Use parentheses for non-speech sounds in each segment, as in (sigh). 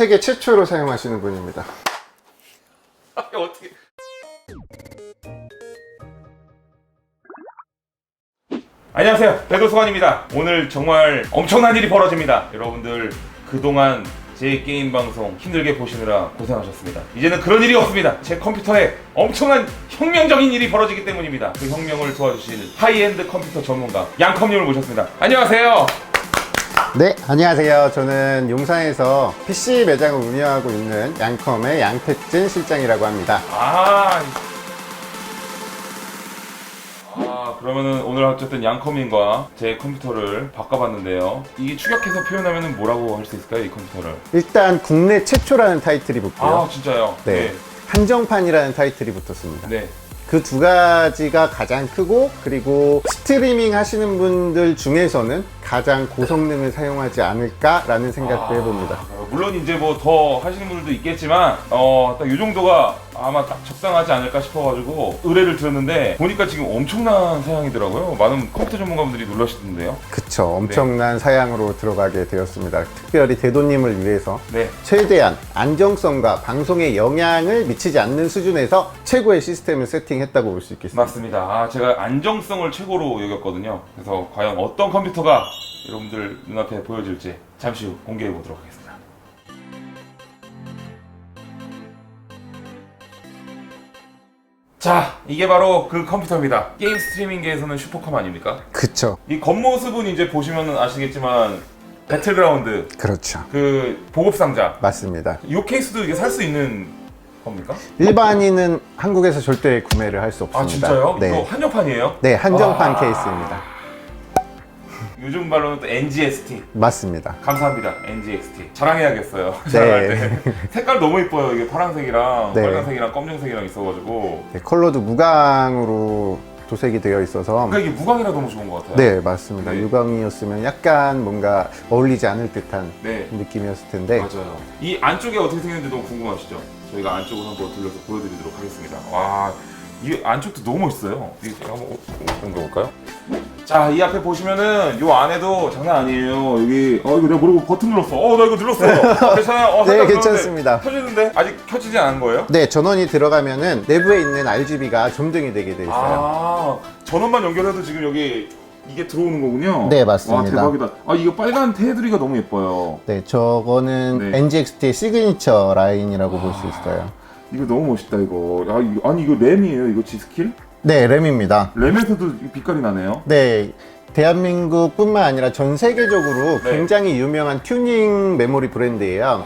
세계 최초로 사용하시는 분입니다. 어떻게? 안녕하세요. 배도수관입니다. 오늘 정말 엄청난 일이 벌어집니다. 여러분들 그동안 제 게임 방송 힘들게 보시느라 고생하셨습니다. 이제는 그런 일이 없습니다. 제 컴퓨터에 엄청난 혁명적인 일이 벌어지기 때문입니다. 그 혁명을 도와주실 하이엔드 컴퓨터 전문가 양컴님을 모셨습니다. 안녕하세요 네, 안녕하세요. 저는 용산에서 PC 매장을 운영하고 있는 양컴의 양택진 실장이라고 합니다. 아, 아 그러면은 오늘 어쨌든 양컴인과 제 컴퓨터를 바꿔봤는데요. 이게 추격해서 표현하면은 뭐라고 할 수 있을까요, 이 컴퓨터를? 일단 국내 최초라는 타이틀이 붙고요. 아 진짜요? 네. 한정판이라는 타이틀이 붙었습니다. 네. 그 두 가지가 가장 크고 그리고 스트리밍 하시는 분들 중에서는 가장 고성능을 사용하지 않을까라는 생각도 해봅니다. 아, 물론 이제 뭐 더 하시는 분들도 있겠지만 어딱 이 정도가 아마 딱 적당하지 않을까 싶어가지고 의뢰를 드렸는데 보니까 지금 엄청난 사양이더라고요. 많은 컴퓨터 전문가분들이 놀라시던데요. 그쵸. 엄청난 사양으로 들어가게 되었습니다. 특별히 대도님을 위해서 네. 최대한 안정성과 방송에 영향을 미치지 않는 수준에서 최고의 시스템을 세팅했다고 볼 수 있겠습니다. 맞습니다. 아, 제가 안정성을 최고로 여겼거든요. 그래서 과연 어떤 컴퓨터가 여러분들 눈앞에 보여질지 잠시 후 공개해 보도록 하겠습니다. 자, 이게 바로 그 컴퓨터입니다. 게임 스트리밍계에서는 슈퍼컴 아닙니까? 그쵸. 이 겉모습은 이제 보시면 아시겠지만 배틀그라운드 그렇죠. 그 보급 상자 맞습니다. 이 케이스도 이게 살 수 있는 겁니까? 일반인은 한국에서 절대 구매를 할 수 없습니다. 아 진짜요? 이거 네. 한정판이에요? 네, 한정판 아. 케이스입니다. 요즘 말로는 또 NGST 맞습니다. 감사합니다 NGXT 자랑해야겠어요 네. (laughs) 자랑할 때 색깔 너무 이뻐요 이게 파란색이랑 네. 빨간색이랑 검정색이랑 있어가지고 네, 컬러도 무광으로 도색이 되어 있어서 그러니까 이게 무광이라 너무 좋은 것 같아요 네, 맞습니다. 네. 유광이었으면 약간 뭔가 어울리지 않을 듯한 네. 느낌이었을 텐데 맞아요 이 안쪽에 어떻게 생겼는지 너무 궁금하시죠? 저희가 안쪽을 한번 들려서 보여드리도록 하겠습니다 와 이 안쪽도 너무 멋있어요 한번 옮겨볼까요? 자, 이 앞에 보시면은 요 안에도 장난 아니에요. 여기 어 이거 내가 모르고 버튼 눌렀어. 어, 나 이거 눌렀어. 어, 괜찮아요? 어, 네, 살짝 괜찮습니다. 눌렀는데 켜지는데 아직 켜지지 않은 거예요? 네, 전원이 들어가면은 내부에 있는 RGB가 점등이 되게 돼 있어요. 아, 전원만 연결해도 지금 여기 이게 들어오는 거군요. 네, 맞습니다. 와, 대박이다. 아, 이거 빨간 테두리가 너무 예뻐요. 네, 저거는 네. NGXT의 시그니처 라인이라고 볼 수 있어요. 이거 너무 멋있다 이거. 아, 이거 아니 이거 램이에요. 이거 G스킬? 네, 램입니다. 램에서도 이 빛깔이 나네요. 네, 대한민국뿐만 아니라 전 세계적으로 네. 굉장히 유명한 튜닝 메모리 브랜드예요.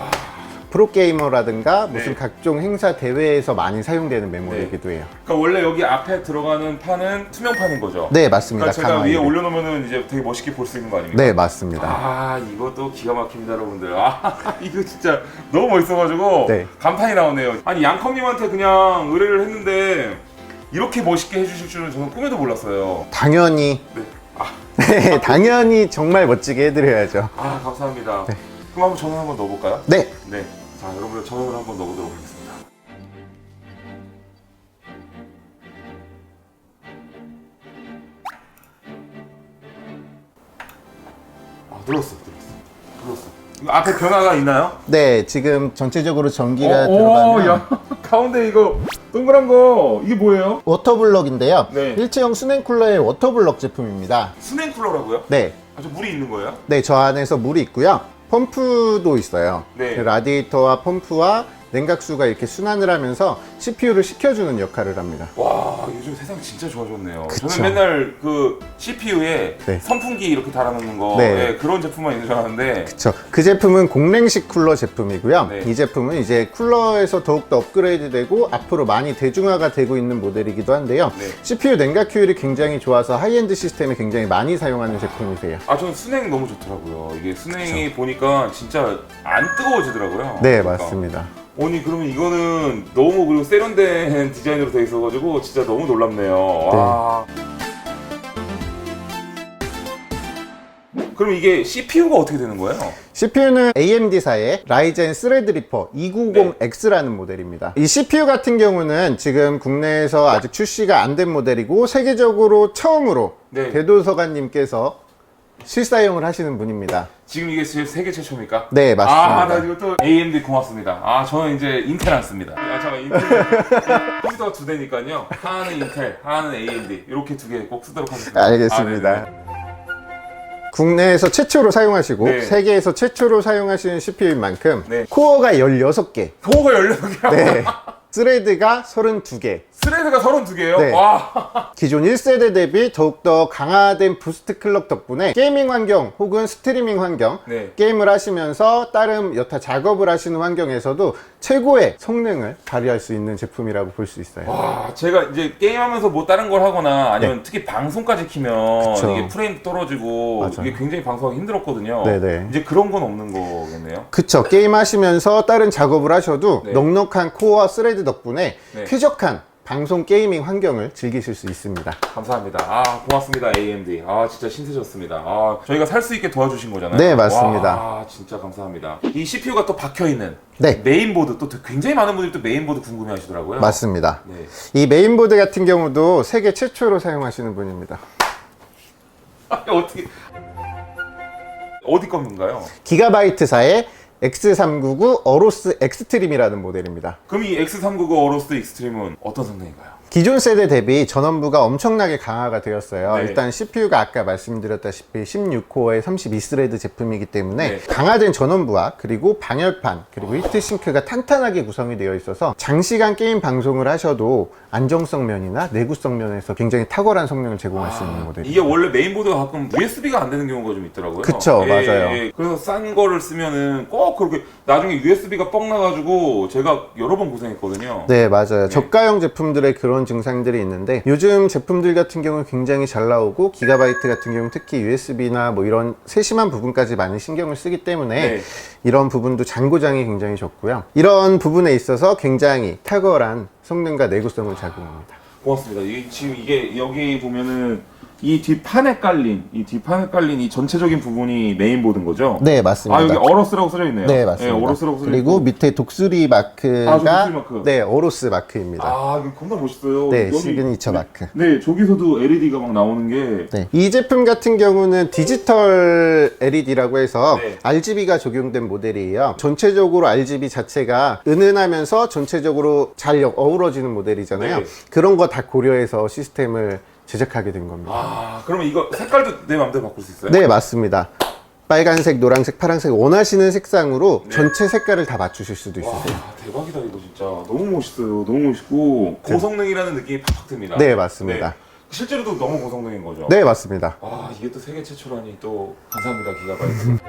프로게이머라든가 무슨 네. 각종 행사 대회에서 많이 사용되는 메모리이기도 해요. 그러니까 원래 여기 앞에 들어가는 판은 투명판인 거죠. 네, 맞습니다. 그러니까 제가 위에 강화일이. 올려놓으면은 이제 되게 멋있게 볼 수 있는 거 아닙니까? 네, 맞습니다. 아 이것도 기가 막힙니다 여러분들 아 (laughs) 이거 진짜 너무 멋있어가지고 네. 감탄이 나오네요 아니 양컴님한테 그냥 의뢰를 했는데 이렇게 멋있게 해주실 줄은 저는 꿈에도 몰랐어요 당연히 네. 아, (laughs) 네, 당연히 정말 멋지게 해드려야죠. 아 감사합니다 그럼 한번 전원 한번 넣어볼까요? 네, 네 자 여러분들 전원을 한번 넣어보도록 하겠습니다 아 눌렀어 눌렀어 이거 앞에 변화가 있나요? 네, 지금 전체적으로 전기가 어, 들어가면 오, 야, (laughs) 가운데 이거 동그란 거 이게 뭐예요? 워터블럭인데요. 네. 일체형 수냉 쿨러의 워터블럭 제품입니다. 스냉 쿨러라고요? 네, 아주 물이 있는 거예요? 네, 저 안에서 물이 있고요. 펌프도 있어요. 네. 그 라디에이터와 펌프와 냉각수가 이렇게 순환을 하면서 CPU를 식혀주는 역할을 합니다. 와 요즘 세상 진짜 좋아졌네요. 그쵸. 저는 맨날 그 CPU에 네. 선풍기 이렇게 달아놓는 거 네. 예, 그런 제품만 있는 줄 알았는데 그쵸. 그 제품은 공랭식 쿨러 제품이고요. 네. 이 제품은 이제 쿨러에서 더욱더 업그레이드 되고 앞으로 많이 대중화가 되고 있는 모델이기도 한데요. 네. CPU 냉각 효율이 굉장히 좋아서 하이엔드 시스템에 굉장히 많이 사용하는 제품이세요. 아 저는 순행 너무 좋더라고요. 이게 순행이 보니까 진짜 안 뜨거워지더라고요. 네, 그러니까. 맞습니다. 아니 그러면 이거는 너무 그리고 세련된 (laughs) 디자인으로 돼 있어가지고 진짜 너무 놀랍네요. 와. 그럼 이게 CPU가 어떻게 되는 거예요? CPU는 AMD사의 라이젠 스레드리퍼 네. 290X라는 모델입니다. 이 CPU 같은 경우는 지금 국내에서 아직 출시가 안 된 모델이고 세계적으로 처음으로 네. 대도서관님께서 실사용을 하시는 분입니다. 지금 이게 제 세계 최초입니까? 네, 맞습니다. 아, 나 이거 또 AMD 고맙습니다. 아, 저는 이제 인텔 안 씁니다. 아, 잠깐 인텔 컴퓨터가 (laughs) 두 대니까요. 하나는 인텔, 하나는 AMD 이렇게 두 개 꼭 쓰도록 하겠습니다. 알겠습니다. 아, 네네. 국내에서 최초로 사용하시고 네. 세계에서 최초로 사용하시는 CPU인 만큼 네. 코어가 16개, 코어가 16개라고. 네. (laughs) 스레드가 32개. 스레드가 32개예요? 네. 와. 기존 1세대 대비 더욱더 강화된 부스트 클럭 덕분에 게이밍 환경 혹은 스트리밍 환경 네. 게임을 하시면서 다른 여타 작업을 하시는 환경에서도 최고의 성능을 발휘할 수 있는 제품이라고 볼 수 있어요. 와, 제가 이제 게임하면서 뭐 다른 걸 하거나 아니면 특히 방송까지 키면 그쵸. 이게 프레임 떨어지고 맞아요. 이게 굉장히 방송하기 힘들었거든요. 네네. 이제 그런 건 없는 거겠네요. 그쵸. 게임 하시면서 다른 작업을 하셔도 네. 넉넉한 코어 스레드 덕분에 네. 쾌적한 방송 게이밍 환경을 즐기실 수 있습니다. 감사합니다. 아, 고맙습니다. AMD. 아, 진짜 신세졌습니다. 아, 저희가 살 수 있게 도와주신 거잖아요. 네, 맞습니다. 아, 진짜 감사합니다. 이 CPU가 또 박혀 있는 네. 메인보드 또 굉장히 많은 분들이 또 메인보드 궁금해 하시더라고요. 맞습니다. 네. 이 메인보드 같은 경우도 세계 최초로 사용하시는 분입니다. 아, (laughs) 어떻게 어디 건가요? 기가바이트사의 X399 어로스 엑스트림이라는 모델입니다. 그럼 이 X399 어로스 익스트림은 어떤 성능인가요? 기존 세대 대비 전원부가 엄청나게 강화가 되었어요. 네. 일단 CPU가 아까 말씀드렸다시피 16코어의 32스레드 제품이기 때문에 네. 강화된 전원부와 그리고 방열판 그리고 히트싱크가 탄탄하게 구성이 되어 있어서 장시간 게임 방송을 하셔도 안정성 면이나 내구성 면에서 굉장히 탁월한 성능을 제공할 수 있는 모델입니다. 이게 원래 메인보드가 가끔 USB가 안 되는 경우가 좀 있더라고요. 그쵸, 예, 맞아요. 예. 그래서 싼 거를 쓰면은 꼭 그렇게 나중에 USB가 뻥 나가지고 제가 여러 번 고생했거든요. 네, 맞아요. 저가형 제품들의 그런 증상들이 있는데 요즘 제품들 같은 경우는 굉장히 잘 나오고 기가바이트 같은 경우는 특히 USB나 뭐 이런 세심한 부분까지 많이 신경을 쓰기 때문에 네. 이런 부분도 잔고장이 굉장히 좋고요. 이런 부분에 있어서 굉장히 탁월한 성능과 내구성을 제공합니다. 고맙습니다. 이게 지금 이게 여기 보면은 이 뒷판에 깔린 이 뒷판에 깔린 이 전체적인 부분이 메인보드인 거죠? 네, 맞습니다. 아 여기 어로스라고 써져 있네요. 네, 맞습니다. 어로스라고 써져 그리고 있고. 밑에 독수리 마크가 아, 저 독수리 마크. 네, 어로스 마크입니다. 아 이거 겁나 멋있어요. 네, 여기- 시그니처 마크. 네, 저기서도 LED가 막 나오는 게 네. 이 제품 같은 경우는 디지털 LED라고 해서 네. RGB가 적용된 모델이에요. 전체적으로 RGB 자체가 은은하면서 전체적으로 잘 여- 어우러지는 모델이잖아요. 네. 그런 거 다 고려해서 시스템을 제작하게 된 겁니다. 아, 그러면 이거 색깔도 내 마음대로 바꿀 수 있어요? 네, 맞습니다. 빨간색, 노란색, 파란색 원하시는 색상으로 네. 전체 색깔을 다 맞추실 수도 있으세요. 와, 대박이다 이거 진짜. 너무 멋있어요. 너무 멋있고 고성능이라는 느낌이 팍팍 듭니다. 네, 맞습니다. 실제로도 너무 고성능인 거죠? 네, 맞습니다. 아, 이게 또 세계 최초라니 또 감사합니다, 기가바이트. (laughs)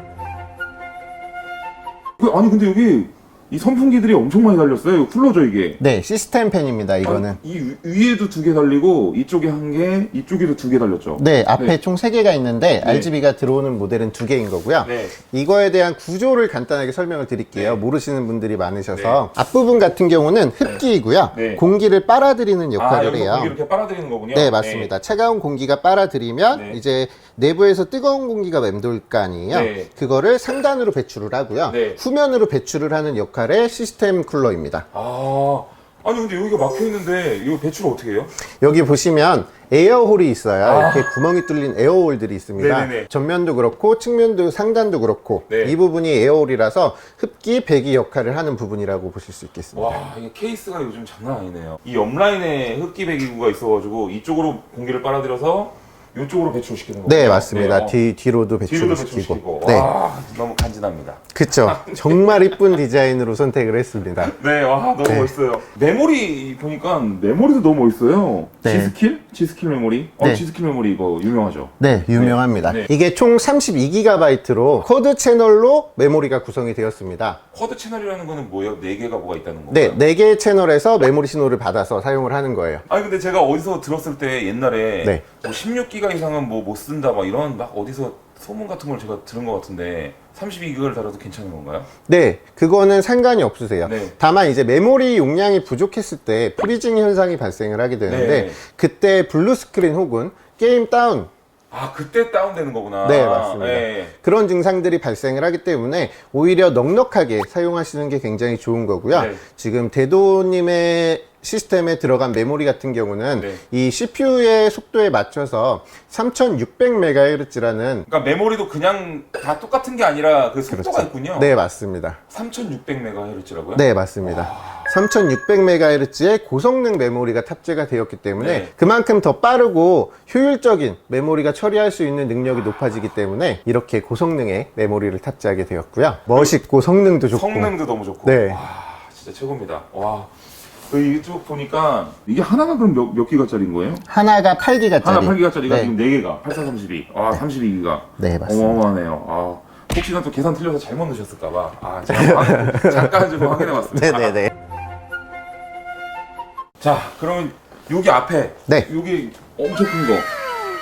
그, 아니 근데 여기 이 선풍기들이 엄청 많이 달렸어요. 이거 쿨러죠 이게. 네, 시스템 팬입니다, 이거는. 아니, 이 위- 위에도 두 개 달리고 이쪽에 한 개, 이쪽에도 두 개 달렸죠. 네, 앞에 네. 총 3개가 있는데 네. RGB가 들어오는 모델은 2개인 거고요. 네. 이거에 대한 구조를 간단하게 설명을 드릴게요. 네. 모르시는 분들이 많으셔서 앞부분 같은 경우는 흡기이고요. 네. 공기를 빨아들이는 아, 역할을 여기서 해요. 공기 이렇게 빨아들이는 거군요. 네, 맞습니다. 차가운 공기가 빨아들이면 네. 이제 내부에서 뜨거운 공기가 맴돌 거 아니에요. 네. 그거를 상단으로 배출을 하고요. 네. 후면으로 배출을 하는 역할의 시스템 쿨러입니다. 아, 아니 근데 여기가 막혀 있는데 이거 배출 어떻게 해요? 여기 보시면 에어홀이 있어요. 아. 이렇게 구멍이 뚫린 에어홀들이 있습니다. 네네네. 전면도 그렇고 측면도 상단도 그렇고 네. 이 부분이 에어홀이라서 흡기 배기 역할을 하는 부분이라고 보실 수 있겠습니다. 와, 이게 케이스가 요즘 장난 아니네요. 이 옆라인에 흡기 배기구가 있어가지고 이쪽으로 공기를 빨아들여서 이쪽으로 배출시키는 거예요. 네, 맞습니다. 뒤, 뒤로도 배출시키고. 시키고. 네. 와, 너무 간지납니다. 그쵸. (laughs) 정말 이쁜 디자인으로 선택을 했습니다. 네, 와, 너무 네. 멋있어요. 메모리 보니까 메모리도 너무 멋있어요. 네. G스킬? G스킬 메모리? 어, 네. G스킬 메모리 이거 유명하죠? 네, 유명합니다. 네. 이게 총 32GB로 쿼드 채널로 메모리가 구성이 되었습니다. 쿼드 채널이라는 거는 뭐예요? 네 개가 뭐가 있다는 건가요? 네, 4개의 채널에서 메모리 신호를 받아서 사용을 하는 거예요. 아니 근데 제가 어디서 들었을 때 옛날에 네. 뭐 16기가 이상은 뭐 못 쓴다 막 이런 막 어디서 소문 같은 걸 제가 들은 것 같은데 32기가를 달아도 괜찮은 건가요? 네, 그거는 상관이 없으세요. 네. 다만 이제 메모리 용량이 부족했을 때 프리징 현상이 발생을 하게 되는데 네. 그때 블루 스크린 혹은 게임 다운 아 그때 다운되는 거구나. 네, 맞습니다. 예. 그런 증상들이 발생을 하기 때문에 오히려 넉넉하게 사용하시는 게 굉장히 좋은 거고요. 네. 지금 대도님의 시스템에 들어간 메모리 같은 경우는 네. 이 CPU의 속도에 맞춰서 3600MHz라는 그러니까 메모리도 그냥 다 똑같은 게 아니라 그 속도가 있군요. 네, 맞습니다. 3600MHz라고요? 네, 맞습니다. 3600MHz의 고성능 메모리가 탑재가 되었기 때문에 네. 그만큼 더 빠르고 효율적인 메모리가 처리할 수 있는 능력이 높아지기 때문에 이렇게 고성능의 메모리를 탑재하게 되었고요. 멋있고 성능도 좋고. 성능도 너무 좋고. 네. 와, 진짜 최고입니다. 와. 그 이게 쭉 보니까 이게 하나가 그럼 몇, 몇 기가짜리인 거예요? 하나가 8기가짜리. 하나 8기가짜리가 네. 지금 4개가 8432. 아, 32기가. 네, 맞습니다. 어마어마하네요. 아, 혹시나 또 계산 틀려서 잘못 넣으셨을까 봐. 아, 제가 (laughs) 잠깐 좀 확인해 봤습니다. 네네네. 자, 그러면 여기 앞에. 네. 여기 엄청 큰 거.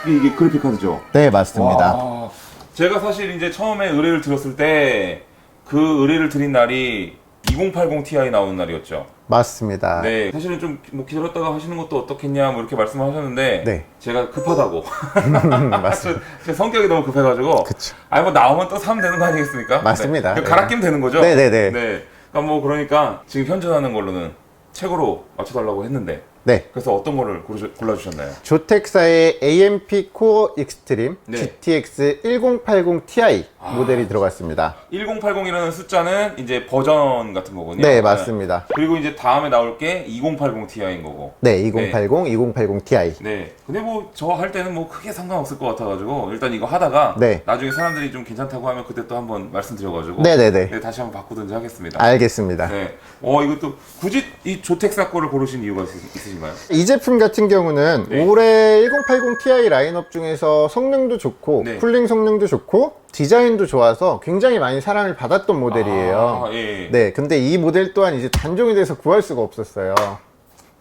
이게, 이게 그래픽 카드죠? 네, 맞습니다. 와, 제가 사실 이제 처음에 의뢰를 들었을 때 그 의뢰를 드린 날이 2080 Ti 나오는 날이었죠. 맞습니다. 네, 사실은 좀 뭐 기다렸다가 하시는 것도 어떻겠냐 뭐 이렇게 말씀하셨는데 네. 제가 급하다고 (laughs) 맞습니다. 저- 제 성격이 너무 급해가지고 그쵸. 아니 뭐 나오면 또 사면 되는 거 아니겠습니까? 맞습니다. 네. 네. 갈아 끼면 되는 거죠? 네네네. 네. 그러니까 뭐 그러니까 지금 현존하는 걸로는 최고로 맞춰달라고 했는데 네. 그래서 어떤 거를 고르- 골라주셨나요? 조텍사의 AMP 코어 익스트림 네. GTX 1080 Ti 모델이 들어갔습니다. 1080이라는 숫자는 이제 버전 같은 거군요. 네, 맞습니다. 그리고 이제 다음에 나올 게 2080 Ti인 거고. 네, 2080, 2080 Ti. 네. 근데 뭐 저 할 때는 뭐 크게 상관없을 것 같아가지고 일단 이거 하다가 네. 나중에 사람들이 좀 괜찮다고 하면 그때 또 한번 말씀드려가지고 네네네. 네, 다시 한번 바꾸든지 하겠습니다. 알겠습니다. 네. 어 이것도 굳이 이 조텍사 거를 고르신 이유가 있, 있으신가요? 이 제품 같은 경우는 네. 올해 1080 Ti 라인업 중에서 성능도 좋고 네. 쿨링 성능도 좋고 디자인도 좋아서 굉장히 많이 사랑을 받았던 모델이에요. 아, 예. 네, 근데 이 모델 또한 이제 단종이 돼서 구할 수가 없었어요.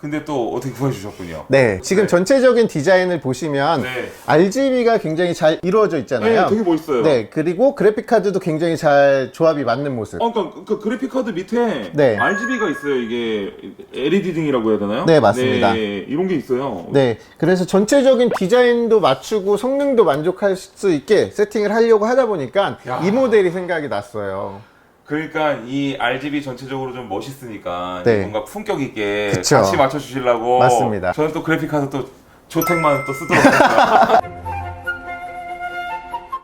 근데 또 어떻게 구해주셨군요? 네, 지금 네. 전체적인 디자인을 보시면 네. RGB가 굉장히 잘 이루어져 있잖아요. 네, 되게 멋있어요. 네, 그리고 그래픽 카드도 굉장히 잘 조합이 맞는 모습. 어, 그러니까 그 그래픽 카드 밑에 네. RGB가 있어요. 이게 LED 등이라고 해야 되나요? 네, 맞습니다. 네, 이런 게 있어요. 네, 그래서 전체적인 디자인도 맞추고 성능도 만족할 수 있게 세팅을 하려고 하다 보니까 야. 이 모델이 생각이 났어요. 그러니까 이 RGB 전체적으로 좀 멋있으니까 네. 뭔가 품격 있게 그쵸. 같이 맞춰 주시려고 맞습니다. 저는 또 그래픽 카드 또 조택만 또 하겠습니다. (laughs)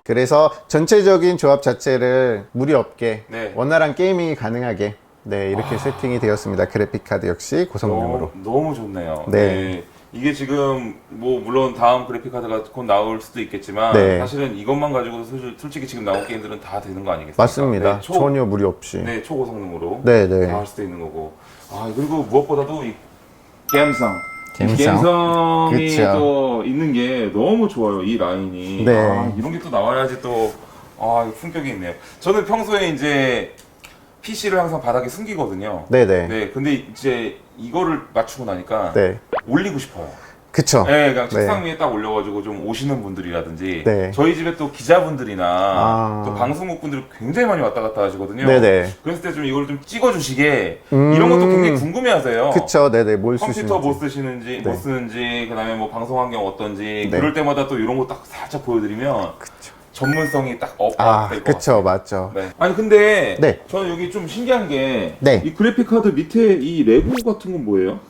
그래서 전체적인 조합 자체를 무리 없게 네. 원활한 게이밍이 가능하게 네, 이렇게 세팅이 되었습니다. 그래픽 카드 역시 고성능으로. 너무, 너무 좋네요. 네. 이게 지금 뭐 물론 다음 그래픽 카드가 곧 나올 수도 있겠지만 네. 사실은 이것만 가지고 솔- 솔직히 지금 나온 게임들은 다 되는 거 아니겠습니까? 맞습니다. 네, 초, 전혀 무리 없이. 네, 초고성능으로 네, 네. 다 할 수도 있는 거고. 아 그리고 무엇보다도 이. 감성. 감성이 그쵸. 또 있는 게 너무 좋아요. 이 라인이. 네. 아, 이런 게 또 나와야지 또 아, 이거 품격이 있네요. 저는 평소에 이제 PC를 항상 바닥에 숨기거든요. 네네. 네, 근데 이제 이거를 맞추고 나니까 네. 올리고 싶어요. 그쵸. 네, 그냥 네. 책상 위에 딱 올려가지고 좀 오시는 분들이라든지 네. 저희 집에 또 기자분들이나 아. 또 방송국 분들이 굉장히 많이 왔다 갔다 하시거든요. 네네. 그랬을 때 좀 이걸 좀 찍어주시게 음. 이런 것도 굉장히 궁금해하세요. 그쵸. 네네. 뭘 쓰시는지. 컴퓨터 뭐 쓰시는지, 뭐 네. 쓰는지, 그다음에 뭐 방송 환경 어떤지 네. 그럴 때마다 또 이런 거 딱 살짝 보여드리면 전문성이 딱 업될 아, 것 그쵸. 맞죠. 네. 아니 근데 네. 저는 여기 좀 신기한 게이 네. 그래픽 카드 밑에 이 레고 같은 건 뭐예요?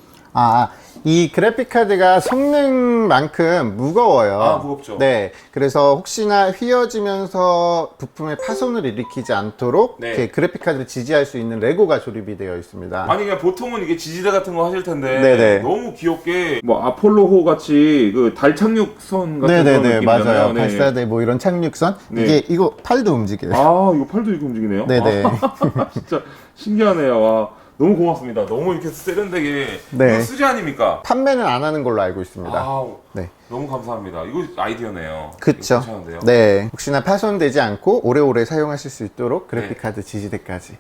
아, 이 그래픽 카드가 성능만큼 무거워요. 아, 무겁죠. 네. 그래서 혹시나 휘어지면서 부품의 파손을 일으키지 않도록 네. 이렇게 그래픽 카드를 지지할 수 있는 레고가 조립이 되어 있습니다. 아니 그냥 보통은 이게 지지대 같은 거 하실 텐데 네네. 너무 귀엽게 뭐 아폴로호 같이 그 달 착륙선 같은 그런 네네네. 느낌이잖아요. 맞아요. 네. 발사대 뭐 이런 착륙선. 네. 이게 이거 팔도 움직여요. 아 이거 팔도 이렇게 움직이네요. 네네. 아, (laughs) 진짜 신기하네요. 와, 너무 고맙습니다. 너무 이렇게 세련되게 네. 이거 아닙니까? 판매는 안 하는 걸로 알고 있습니다. 아우, 네. 너무 감사합니다. 이거 아이디어네요. 그쵸. 괜찮은데요? 네. 혹시나 파손되지 않고 오래오래 사용하실 수 있도록 그래픽 네. 카드 지지대까지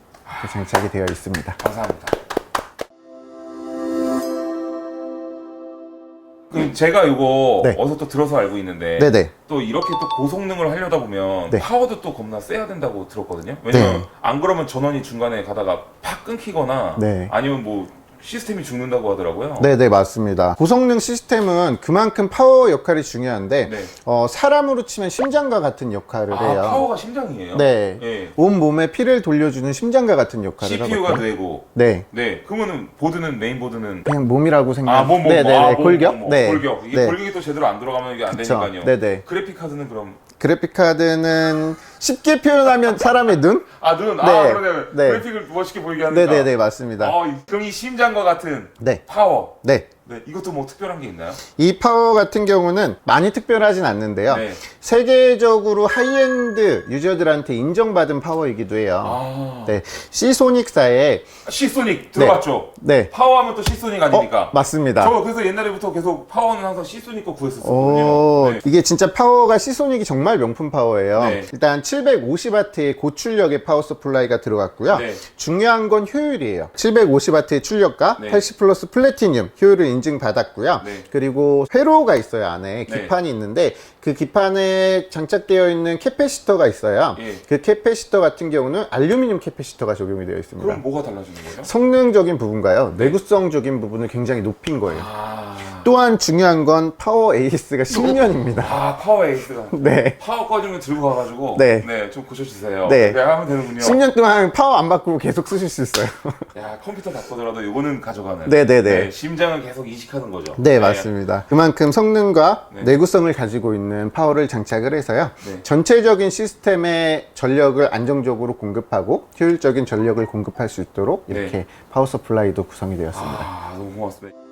장착이 되어 있습니다. 감사합니다. 그럼 제가 이거 네. 어디서 또 들어서 알고 있는데 네네. 또 이렇게 또 고성능을 하려다 보면 네. 파워도 또 겁나 세야 된다고 들었거든요. 왜냐면 네. 안 그러면 전원이 중간에 가다가 팍 끊기거나 네. 아니면 뭐 시스템이 죽는다고 하더라고요. 네 네 맞습니다. 고성능 시스템은 그만큼 파워 역할이 중요한데 네. 어, 사람으로 치면 심장과 같은 역할을 아, 해요. 파워가 심장이에요? 네. 예. 온 몸에 피를 돌려주는 심장과 같은 역할을 CPU가 하거든요. 되고. 네. 네. 그러면은 보드는 메인 보드는 그냥 몸이라고 생각. 아, 뭐, 뭐, 네네네. 뭐, 아, 뭐, 골격. 뭐, 뭐. 네. 골격. 이게 네. 골격이 또 제대로 안 들어가면 이게 안 그쵸. 되니까요. 네 네. 그래픽 카드는 그럼 그래픽 카드는 쉽게 표현하면 사람의 눈? 아 눈, 네. 아 그러네. 네. 그래픽을 멋있게 보이게 하니까. 네네네 맞습니다. 어, 이- 그럼 이 심장과 같은 네. 파워. 네. 네, 이것도 뭐 특별한 게 있나요? 이 파워 같은 경우는 많이 특별하진 않는데요. 네. 세계적으로 하이엔드 유저들한테 인정받은 파워이기도 해요. 아, 네. 시소닉사의 시소닉 들어봤죠? 네. 파워하면 또 시소닉 아닙니까? 어, 맞습니다. 저 그래서 옛날에부터 계속 파워는 항상 시소닉 거 구했었거든요. 오, 네. 이게 진짜 파워가 시소닉이 정말 명품 파워예요. 네. 일단 750W의 고출력의 파워 서플라이가 들어갔고요. 네. 중요한 건 효율이에요. 750W의 출력과 네. 80 플러스 플래티늄 효율을 인증받았고요. 네. 그리고 회로가 있어요, 안에. 네. 기판이 있는데 그 기판에 장착되어 있는 캐패시터가 있어요. 예. 그 캐패시터 같은 경우는 알루미늄 캐패시터가 적용이 되어 있습니다. 그럼 뭐가 달라지는 거죠? 성능적인 부분과요. 내구성적인 부분을 굉장히 높인 거예요. 아, 또한 중요한 건 파워 AS가 10년입니다. 아 파워 에이스가 네. 파워 꺼지면 들고 가가지고 네. 좀 고쳐주세요. 네. 그렇게 하면 되는군요. 10년 동안 파워 안 바꾸고 계속 쓰실 수 있어요. (laughs) 야 컴퓨터 바꾸더라도 이거는 가져가는. 네네네. 심장은 계속 이식하는 거죠. 네, 맞습니다. 그만큼 성능과 네. 내구성을 가지고 있는 파워를 장착을 해서요. 네. 전체적인 시스템에 전력을 안정적으로 공급하고 효율적인 전력을 공급할 수 있도록 이렇게 네. 파워 서플라이도 구성이 되었습니다. 아 너무 고맙습니다.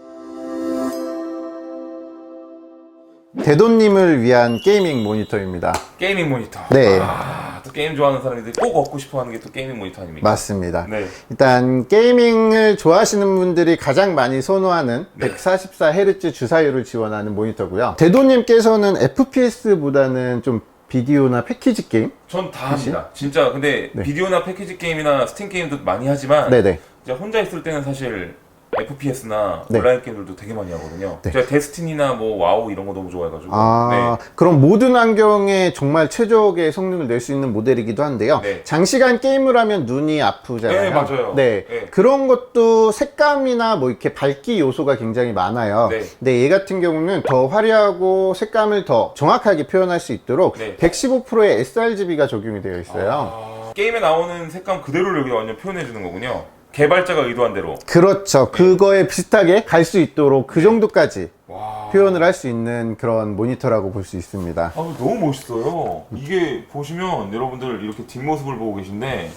대도님을 위한 게이밍 모니터입니다. 게이밍 모니터. 네. 아, 또 게임 좋아하는 사람들이 꼭 얻고 싶어 하는 게 또 게이밍 모니터 아닙니까? 맞습니다. 네. 일단 게이밍을 좋아하시는 분들이 가장 많이 선호하는 네. 144Hz 주사율을 지원하는 모니터고요. 대도님께서는 FPS보다는 좀 비디오나 패키지 게임? 전 다 합니다. 진짜 근데 네. 비디오나 패키지 게임이나 스팀 게임도 많이 하지만 네네. 진짜 혼자 있을 때는 사실 FPS나 네. 온라인 게임들도 되게 많이 하거든요. 네. 제가 데스티니나 뭐 와우 이런 거 너무 좋아해가지고. 아, 그럼 모든 환경에 정말 최적의 성능을 낼 수 있는 모델이기도 한데요. 네. 장시간 게임을 하면 눈이 아프잖아요. 네, 맞아요. 네. 네. 그런 것도 색감이나 뭐 이렇게 밝기 요소가 굉장히 많아요. 네. 근데 얘 같은 경우는 더 화려하고 색감을 더 정확하게 표현할 수 있도록 네. 115%의 sRGB가 적용이 되어 있어요. 아, 게임에 나오는 색감 그대로를 여기 완전 표현해 주는 거군요. 개발자가 의도한 대로. 그렇죠. 그거에 비슷하게 갈 수 있도록 그 정도까지 와. 표현을 할 수 있는 그런 모니터라고 볼 수 있습니다. 아, 너무 멋있어요. 이게 보시면 여러분들 이렇게 뒷모습을 보고 계신데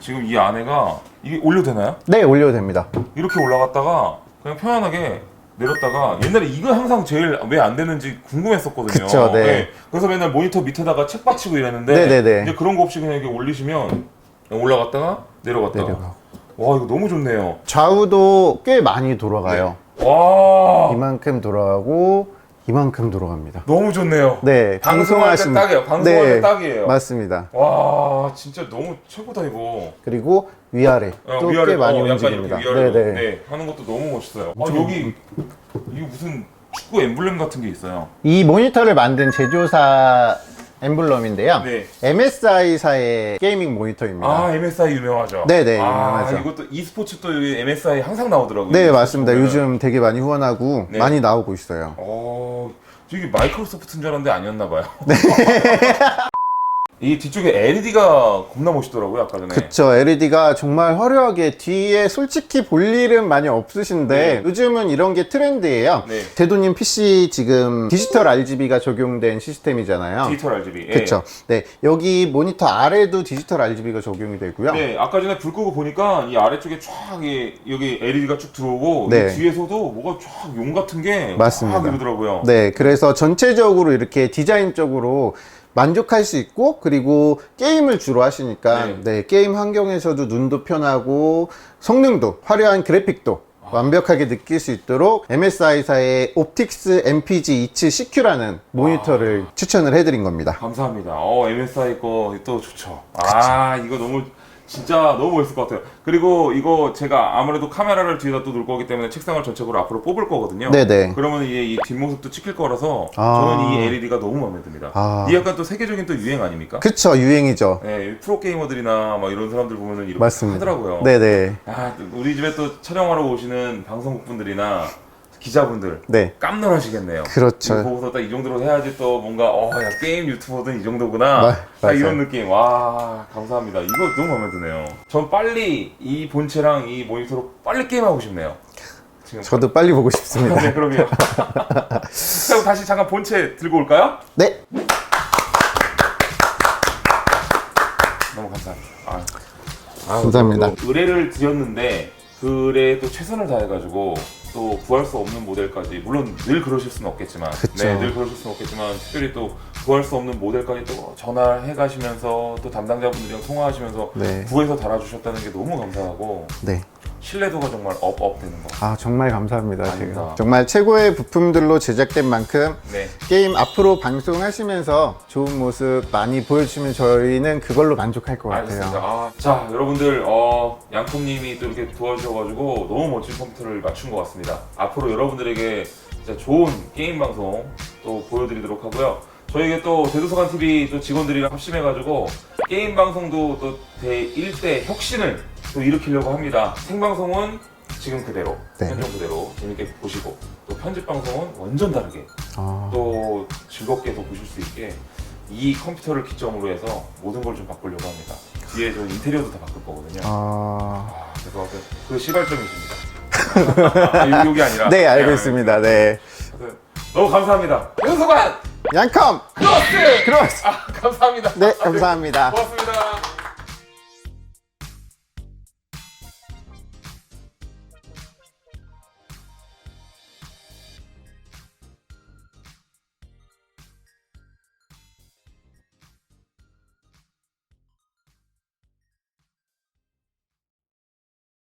지금 이 안에가 이게 올려도 되나요? 네, 올려도 됩니다. 이렇게 올라갔다가 그냥 편안하게 내렸다가 옛날에 이거 항상 제일 왜 안 되는지 궁금했었거든요. 그쵸, 네. 그래서 맨날 모니터 밑에다가 책 받치고 이랬는데 네네네. 이제 그런 거 없이 그냥 이렇게 올리시면 그냥 올라갔다가 내려갔다가 내려가고. 와 이거 너무 좋네요. 좌우도 꽤 많이 돌아가요. 와 이만큼 돌아가고 이만큼 돌아갑니다. 너무 좋네요. 네, 방송할 때 방송하시면- 딱이에요. 방송할 네, 때 딱이에요. 맞습니다. 와 진짜 너무 최고다 이거. 그리고 위아래 어, 또 꽤 많이 어, 약간 움직입니다. 위아래로 네 네. 네, 하는 것도 너무 멋있어요. 아 여기 이거 무슨 축구 엠블렘 같은 게 있어요. 이 모니터를 만든 제조사 엠블럼인데요. 네. MSI사의 게이밍 모니터입니다. 아 MSI 유명하죠. 네네, 아, 유명하죠. 이것도 e스포츠 또 여기 MSI 항상 나오더라고요. 네, 맞습니다. 보면은. 요즘 되게 많이 후원하고 네. 많이 나오고 있어요. 어 저기 마이크로소프트인 줄 알았는데 아니었나 봐요. (laughs) 네. 이 뒤쪽에 LED가 겁나 멋있더라고요 아까 전에. 그쵸. LED가 정말 화려하게 뒤에 솔직히 볼 일은 많이 없으신데 네. 요즘은 이런 게 트렌드예요. 네. 대도님 PC 지금 디지털 RGB가 적용된 시스템이잖아요. 디지털 RGB. 예. 그쵸. 네. 여기 모니터 아래도 디지털 RGB가 적용이 되고요. 네, 아까 전에 불 끄고 보니까 이 아래쪽에 쫙 이- 여기 LED가 쭉 들어오고 네. 이 뒤에서도 뭐가 쫙 용 같은 게 맞습니다. 쫙 이러더라고요. 네, 그래서 전체적으로 이렇게 디자인적으로 만족할 수 있고 그리고 게임을 주로 하시니까 네. 네. 게임 환경에서도 눈도 편하고 성능도 화려한 그래픽도 완벽하게 느낄 수 있도록 MSI사의 옵틱스 MPG 27CQ라는 모니터를 추천을 해드린 겁니다. 감사합니다. 어, MSI 거 또 좋죠. 아, 이거 너무 진짜 너무 멋있을 것 같아요. 그리고 이거 제가 아무래도 카메라를 뒤에다 또 놓을 거기 때문에 책상을 전체적으로 앞으로 뽑을 거거든요. 네네. 그러면 이제 이 뒷모습도 찍힐 거라서 아. 저는 이 LED가 너무 마음에 듭니다. 아. 이 약간 또 세계적인 또 유행 아닙니까? 그쵸, 유행이죠. 네, 프로 게이머들이나 막 이런 사람들 보면은 이렇게 맞습니다. 하더라고요. 네네. 아, 또 우리 집에 또 촬영하러 오시는 방송국 분들이나 기자분들 네. 깜놀하시겠네요. 그렇죠. 이거 보고서 딱 이 정도로 해야지 또 뭔가 어 야 게임 유튜버든 이 정도구나. 마- 딱. 이런 느낌. 와 감사합니다. 이거 너무 마음에 드네요. 전 빨리 이 본체랑 이 모니터로 빨리 게임 하고 싶네요. 지금. 저도 빨리 보고 싶습니다. (laughs) 네 그럼요. (laughs) 그럼 다시 잠깐 본체 들고 올까요? 네. 너무 감사합니다. 아, 아, 감사합니다. 또 의뢰를 드렸는데 그또 최선을 다해가지고 또 구할 수 없는 모델까지 물론 늘 그러실 수는 없겠지만 그쵸. 네, 늘 그러실 수는 없겠지만 특별히 또 구할 수 없는 모델까지 또 전화해 가시면서 또 담당자분들이랑 통화하시면서 네. 구해서 달아주셨다는 게 너무 감사하고 네. 신뢰도가 정말 업업 되는 거. 아, 정말 감사합니다. 아닙니다. 정말 최고의 부품들로 제작된 만큼 네. 게임 앞으로 방송하시면서 좋은 모습 많이 보여주시면 저희는 그걸로 만족할 것 알겠습니다. 같아요. 아, 자, 여러분들, 어, 양콤님이 또 이렇게 도와주셔가지고 너무 멋진 컴퓨터를 맞춘 것 같습니다. 앞으로 여러분들에게 진짜 좋은 게임 방송 또 보여드리도록 하고요. 저희에게 또 대도서관 TV 또 직원들이랑 합심해가지고 게임 방송도 또 대1대 혁신을 또 일으키려고 합니다. 생방송은 지금 그대로, 네. 현존 그대로 재밌게 보시고 또 편집 방송은 완전 다르게 아, 또 즐겁게 더 보실 수 있게 이 컴퓨터를 기점으로 해서 모든 걸 좀 바꾸려고 합니다. 뒤에 저 인테리어도 다 바꿀 거거든요. 아... 아, 그래서 그 시발점이십니다. (laughs) 아, 요- 요게 아니라. 네, 알고 있습니다. 네. 너무 감사합니다. 윤소관 양컴! 크로스! 크로스! 아, 감사합니다. 네, 감사합니다. 고맙습니다.